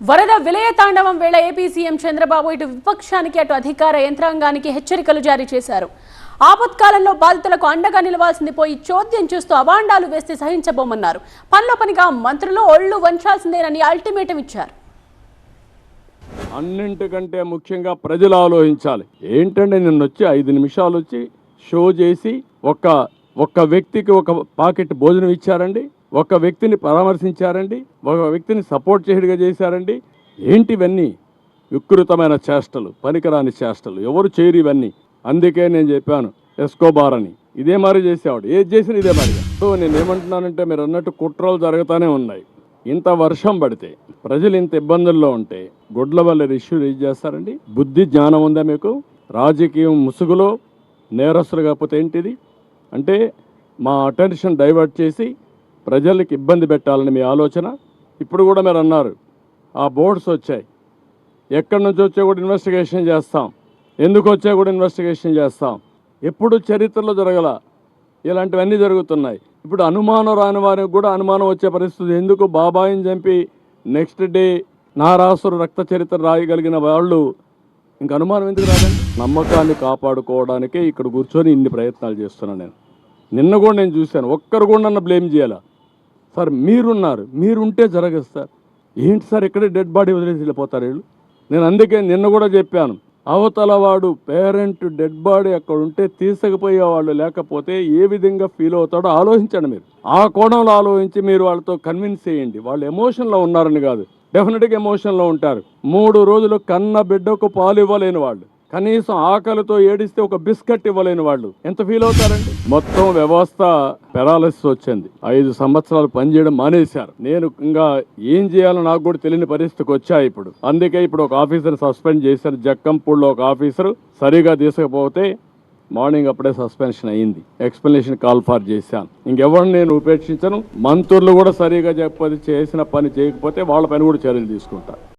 వరద విలయ తాండవం వేళ ఏపీ సీఎం చంద్రబాబు ఇటు విపక్షానికి అటు అధికార యంత్రాంగానికి హెచ్చరికలు జారీ చేశారు. ఆపత్కాలంలో బాధితులకు అండగా నిలవాల్సింది పోయి చోద్యం చూస్తూ అవాండాలు వేస్తే సహించబోమన్నారు. పనిలో పనిగా మంత్రులు ఒళ్ళు వంచాల్సిందేనని అల్టిమేటం ఇచ్చారు. అన్నింటికంటే ముఖ్యంగా ప్రజలు ఆలోచించాలి. ఏంటంటే నిన్న వచ్చి ఐదు నిమిషాలు వచ్చి షో చేసి ఒక్క ఒక్క వ్యక్తికి ఒక పాకెట్ భోజనం ఇచ్చారండి? ఒక వ్యక్తిని పరామర్శించారండి ఒక వ్యక్తిని సపోర్ట్ చేయడిగా చేశారండి. ఏంటివన్నీ వికృతమైన చేష్టలు పనికిరాని చేష్టలు. ఎవరు చేయరు ఇవన్నీ. అందుకే నేను చెప్పాను ఎస్కోబార్ అని. ఇదే మరి చేసేవాడు. ఏది చేసినా ఇదే మరి సో నేను ఏమంటున్నానంటే మీరు అన్నట్టు కుట్రలు జరుగుతూనే ఉన్నాయి. ఇంత వర్షం పడితే ప్రజలు ఇంత ఇబ్బందుల్లో ఉంటే గుడ్ల వల్ల ఇష్యూ రేజ్ చేస్తారండి. బుద్ధి జ్ఞానం ఉందా మీకు? రాజకీయం ముసుగులో నేరస్తులు కాకపోతే ఏంటిది? అంటే మా అటెన్షన్ డైవర్ట్ చేసి ప్రజలకు ఇబ్బంది పెట్టాలని మీ ఆలోచన? ఇప్పుడు కూడా మీరు అన్నారు ఆ బోర్డ్స్ వచ్చాయి. ఎక్కడి నుంచి వచ్చా కూడా ఇన్వెస్టిగేషన్ చేస్తాం. ఎందుకు వచ్చా కూడా ఇన్వెస్టిగేషన్ చేస్తాం. ఎప్పుడు చరిత్రలో జరగల ఇలాంటివన్నీ జరుగుతున్నాయి. ఇప్పుడు అనుమానం రాని వారికి కూడా అనుమానం వచ్చే పరిస్థితి ఎందుకు? బాబాయిని చంపి నెక్స్ట్ డే నారాసురు రక్త చరిత్ర రాయగలిగిన వాళ్ళు ఇంక అనుమానం ఎందుకు రాదండి? నమ్మకాన్ని కాపాడుకోవడానికే ఇక్కడ కూర్చొని ఇన్ని ప్రయత్నాలు చేస్తున్నాను నేను. నిన్న కూడా నేను చూశాను. ఒక్కరు కూడా నన్ను బ్లేమ్ చేయాలా. సార్ మీరున్నారు మీరుంటే జరగదు సార్. ఏంటి సార్ ఇక్కడే డెడ్ బాడీ వదిలేసి వెళ్ళిపోతారు వీళ్ళు? నేను అందుకే నిన్న కూడా చెప్పాను అవతల వాడు పేరెంట్ డెడ్ బాడీ అక్కడ ఉంటే తీసుకుపోయే వాళ్ళు లేకపోతే ఏ విధంగా ఫీల్ అవుతాడో ఆలోచించండి మీరు. ఆ కోణంలో ఆలోచించి మీరు వాళ్ళతో కన్విన్స్ చేయండి. వాళ్ళు ఎమోషన్లో ఉన్నారని కాదు డెఫినెట్గా ఎమోషన్లో ఉంటారు. మూడు రోజులు కన్న బిడ్డకు పాలు ఇవ్వలేని వాళ్ళు. కనీసం ఆకలితో ఏడిస్తే ఒక బిస్కెట్ ఇవ్వలేని వాళ్ళు. ఎంత ఫీల్ అవుతారండి? మొత్తం వ్యవస్థ పెరాలసిస్ వచ్చింది. ఐదు సంవత్సరాలు పనిచేయడం మానేశారు. నేను ఇంకా ఏం చేయాలో నాకు కూడా తెలియని పరిస్థితికి వచ్చా ఇప్పుడు. అందుకే ఇప్పుడు ఒక ఆఫీసర్ సస్పెండ్ చేశారు. జక్కంపూడిలో ఒక ఆఫీసర్ సరిగా తీసుకపోతే మార్నింగ్ అప్పుడే సస్పెన్షన్ అయ్యింది. ఎక్స్ప్లెనేషన్ కాల్ ఫార్ చేశాను. ఇంకెవరిని నేను ఉపేక్షించను? మంత్రులు కూడా సరిగా చెప్పది చేసిన పని చేయకపోతే వాళ్ళ పైన కూడా చర్యలు తీసుకుంటారు